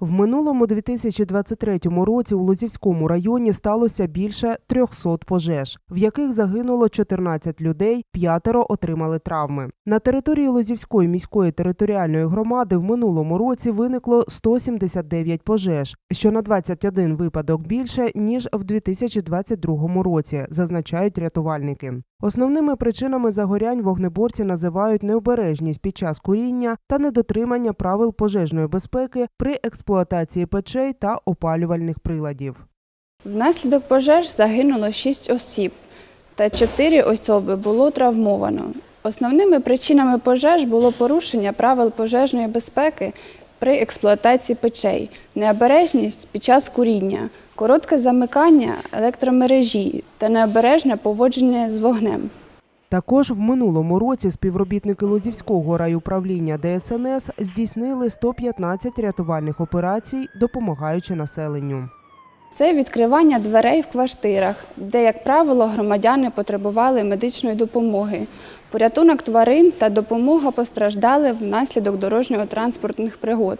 В минулому 2023 році у Лозівському районі сталося більше 300 пожеж, в яких загинуло 14 людей, п'ятеро отримали травми. На території Лозівської міської територіальної громади в минулому році виникло 179 пожеж, що на 21 випадок більше ніж в 2022 році, зазначають рятувальники. Основними причинами загорянь вогнеборці називають необережність під час куріння та недотримання правил пожежної безпеки при експлуатації печей та опалювальних приладів. Внаслідок пожеж загинуло 6 осіб та 4 особи було травмовано. Основними причинами пожеж було порушення правил пожежної безпеки при експлуатації печей, необережність під час куріння, коротке замикання електромережі та необережне поводження з вогнем. Також в минулому році співробітники Лозівського райуправління ДСНС здійснили 115 рятувальних операцій, допомагаючи населенню. Це відкривання дверей в квартирах, де, як правило, громадяни потребували медичної допомоги, порятунок тварин та допомога постраждалим внаслідок дорожньо-транспортних пригод.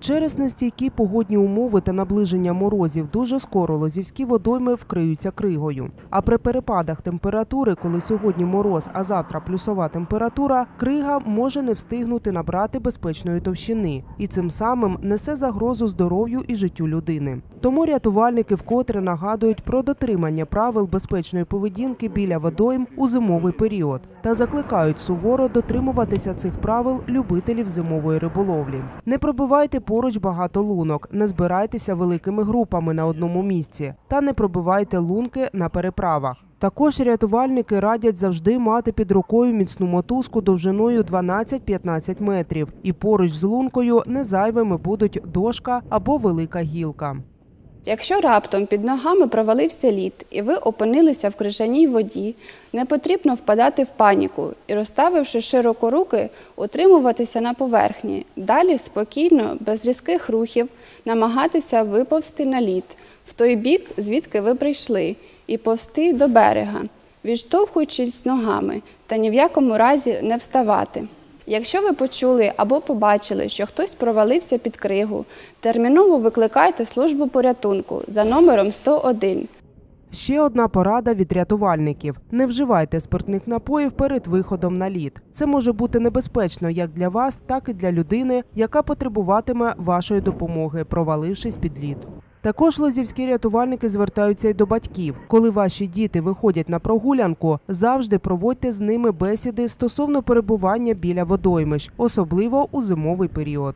Через нестійкі погодні умови та наближення морозів дуже скоро лозівські водойми вкриються кригою. А при перепадах температури, коли сьогодні мороз, а завтра плюсова температура, крига може не встигнути набрати безпечної товщини і цим самим несе загрозу здоров'ю і життю людини. Тому рятувальники вкотре нагадують про дотримання правил безпечної поведінки біля водойм у зимовий період та закликають суворо дотримуватися цих правил любителів зимової риболовлі. Не пробивайте поруч багато лунок, не збирайтеся великими групами на одному місці та не пробивайте лунки на переправах. Також рятувальники радять завжди мати під рукою міцну мотузку довжиною 12-15 метрів, і поруч з лункою не зайвими будуть дошка або велика гілка. Якщо раптом під ногами провалився лід і ви опинилися в крижаній воді, не потрібно впадати в паніку і, розставивши широко руки, утримуватися на поверхні. Далі спокійно, без різких рухів, намагатися виповзти на лід в той бік, звідки ви прийшли, і повсти до берега, відштовхуючись ногами та ні в якому разі не вставати. Якщо ви почули або побачили, що хтось провалився під кригу, терміново викликайте службу порятунку за номером 101. Ще одна порада від рятувальників: не вживайте спиртних напоїв перед виходом на лід. Це може бути небезпечно як для вас, так і для людини, яка потребуватиме вашої допомоги, провалившись під лід. Також лозівські рятувальники звертаються й до батьків. Коли ваші діти виходять на прогулянку, завжди проводьте з ними бесіди стосовно перебування біля водоймищ, особливо у зимовий період.